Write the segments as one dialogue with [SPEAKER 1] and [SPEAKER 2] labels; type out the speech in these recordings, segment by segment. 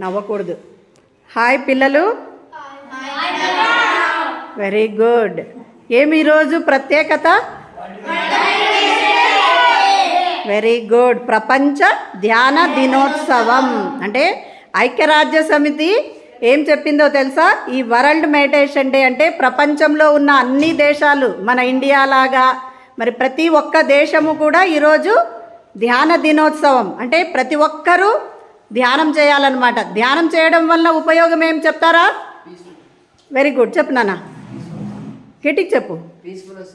[SPEAKER 1] నవ్వకూడదు. Hi పిల్లలు. Very good ఏమి ఈరోజు ప్రత్యేకత? వెరీ గుడ్ ప్రపంచ ధ్యాన దినోత్సవం. అంటే ఐక్యరాజ్య సమితి ఏం చెప్పిందో తెలుసా? ఈ వరల్డ్ మెడిటేషన్ డే అంటే ప్రపంచంలో ఉన్న అన్ని దేశాలు మన ఇండియా లాగా. మరి ప్రతి ఒక్క దేశము కూడా ఈరోజు ధ్యాన దినోత్సవం. అంటే ప్రతి ఒక్కరూ ధ్యానం చేయాలన్నమాట. ధ్యానం చేయడం వల్ల ఉపయోగం ఏం చెప్తారా? వెరీ గుడ్ చెప్పు నాన్న. కిటిక్ చెప్పు.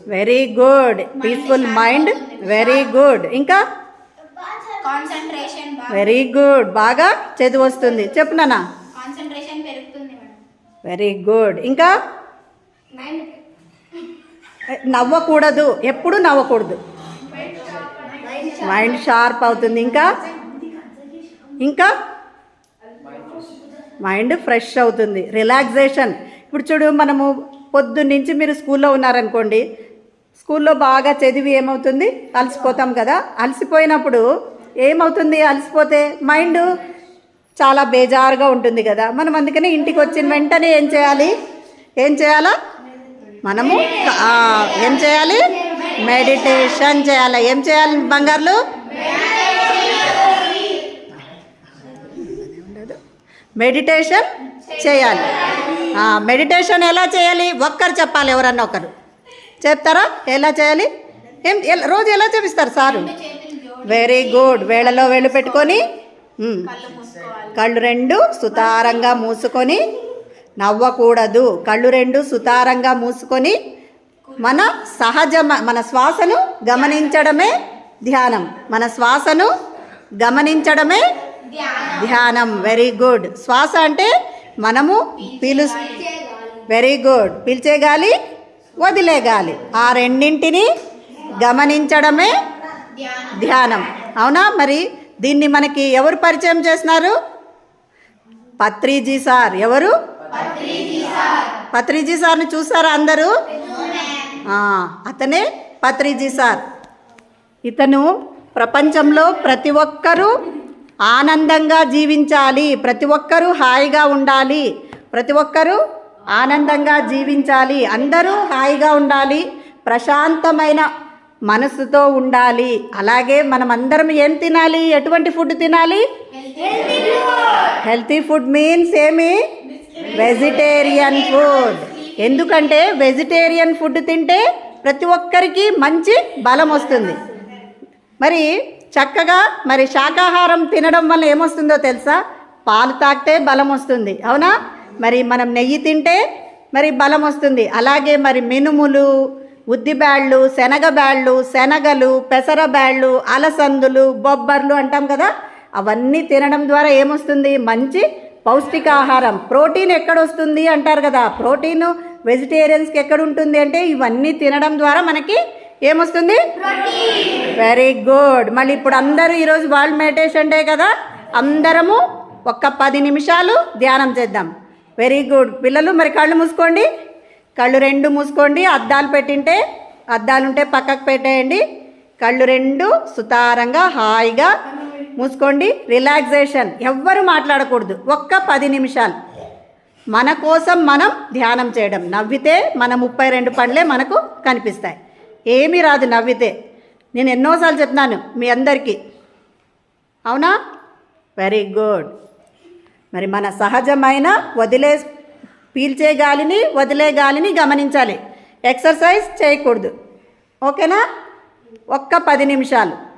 [SPEAKER 1] Very good peaceful mind very good ఇంకా? వెరీ గుడ్ బాగా చదువు వస్తుంది. చెప్పు నాన్న. వెరీ గుడ్ ఇంకా? నవ్వకూడదు. ఎప్పుడు నవ్వకూడదు. మైండ్ షార్ప్ అవుతుంది. ఇంకా? ఇంకా? మైండ్ ఫ్రెష్ అవుతుంది. రిలాక్సేషన్ ఇప్పుడు చూడు మనము పొద్దున్నుంచి మీరు స్కూల్లో ఉన్నారనుకోండి స్కూల్లో బాగా చదివి ఏమవుతుంది? అలసిపోతాం కదా. అలసిపోయినప్పుడు ఏమవుతుంది? అలసిపోతే మైండ్ చాలా బేజారుగా ఉంటుంది కదా. మనం అందుకని ఇంటికి వచ్చిన వెంటనే ఏం చేయాలి? ఏం చేయాలా? మనము ఏం చేయాలి? మెడిటేషన్ చేయాలి. ఏం చేయాలి బంగారులు? మెడిటేషన్ చేయాలి. మెడిటేషన్ ఎలా చేయాలి? ఒక్కరు చెప్పాలి ఎవరన్నా ఒకరు. చెప్తారా? ఎలా చేయాలి? ఏం రోజు ఎలా చూపిస్తారు సారు? వెరీ గుడ్ వేళలో వేళ్ళు పెట్టుకొని
[SPEAKER 2] కళ్ళు
[SPEAKER 1] కళ్ళు రెండు సుతారంగా మూసుకొని నవ్వకూడదు. కళ్ళు రెండు సుతారంగా మూసుకొని మన సహజ మన శ్వాసను గమనించడమే ధ్యానం. మన శ్వాసను గమనించడమే ధ్యానం వెరీ గుడ్ శ్వాస అంటే మనము పీలు వెరీ గుడ్ పీల్చే గాలి వదిలే గాలి ఆ రెండింటిని గమనించడమే
[SPEAKER 2] ధ్యానం.
[SPEAKER 1] అవునా? మరి దీన్ని మనకి ఎవరు పరిచయం చేసినారు పత్రిజీ సార్. ఎవరు? పత్రిజీ సార్ని చూసారా అందరూ? అతనే పత్రిజీ సార్. ఇతను ప్రపంచంలో ప్రతి ఒక్కరూ ఆనందంగా జీవించాలి. ప్రతి ఒక్కరూ హాయిగా ఉండాలి. ప్రతి ఒక్కరూ ఆనందంగా జీవించాలి. అందరూ హాయిగా ఉండాలి. ప్రశాంతమైన మనసుతో ఉండాలి. అలాగే మనం అందరం ఏం తినాలి? ఎటువంటి ఫుడ్ తినాలి? హెల్తీ ఫుడ్ మీన్స్ ఏమి? Vegetarian food. ఎందుకంటే వెజిటేరియన్ ఫుడ్ తింటే ప్రతి ఒక్కరికి మంచి బలం వస్తుంది. మరి చక్కగా మరి శాకాహారం తినడం వల్ల ఏమొస్తుందో తెలుసా? పాలు తాగితే బలం వస్తుంది అవునా? మరి మనం నెయ్యి తింటే మరి బలం వస్తుంది. అలాగే మరి మినుములు ఉద్దిబ్యాళ్ళు శనగబ్యాళ్ళు శనగలు పెసరబ్యాళ్ళు అలసందులు బొబ్బర్లు అంటాం కదా? అవన్నీ తినడం ద్వారా ఏమొస్తుంది? మంచి పౌష్టికాహారం. ప్రోటీన్ ఎక్కడొస్తుంది అంటారు కదా? ప్రోటీన్ వెజిటేరియన్స్కి ఎక్కడ ఉంటుంది అంటే ఇవన్నీ తినడం ద్వారా మనకి ఏమొస్తుంది? వెరీ గుడ్ మళ్ళీ ఇప్పుడు అందరూ ఈరోజు వరల్డ్ మెడిటేషన్ డే కదా? అందరము ఒక్క పది నిమిషాలు ధ్యానం చేద్దాం. వెరీ గుడ్ పిల్లలు మరి కళ్ళు మూసుకోండి. కళ్ళు రెండు మూసుకోండి. అద్దాలు పెట్టింటే అద్దాలు ఉంటే పక్కకు పెట్టేయండి. కళ్ళు రెండు సుతారంగా హాయిగా మూసుకోండి. రిలాక్సేషన్ ఎవ్వరు మాట్లాడకూడదు. ఒక్క పది నిమిషాలు. మన కోసం మనం ధ్యానం చేయడం. నవ్వితే మన ముప్పై రెండు పండ్లే మనకు కనిపిస్తాయి. ఏమీ రాదు నవ్వితే. నేను ఎన్నోసార్లు చెప్తున్నాను మీ అందరికీ. అవునా? Very good. మరి మన సహజమైన వదిలే పీల్చే గాలిని వదిలే గాలిని గమనించాలి. ఎక్సర్సైజ్ చేయకూడదు. ఓకేనా? ఒక్క పది నిమిషాలు.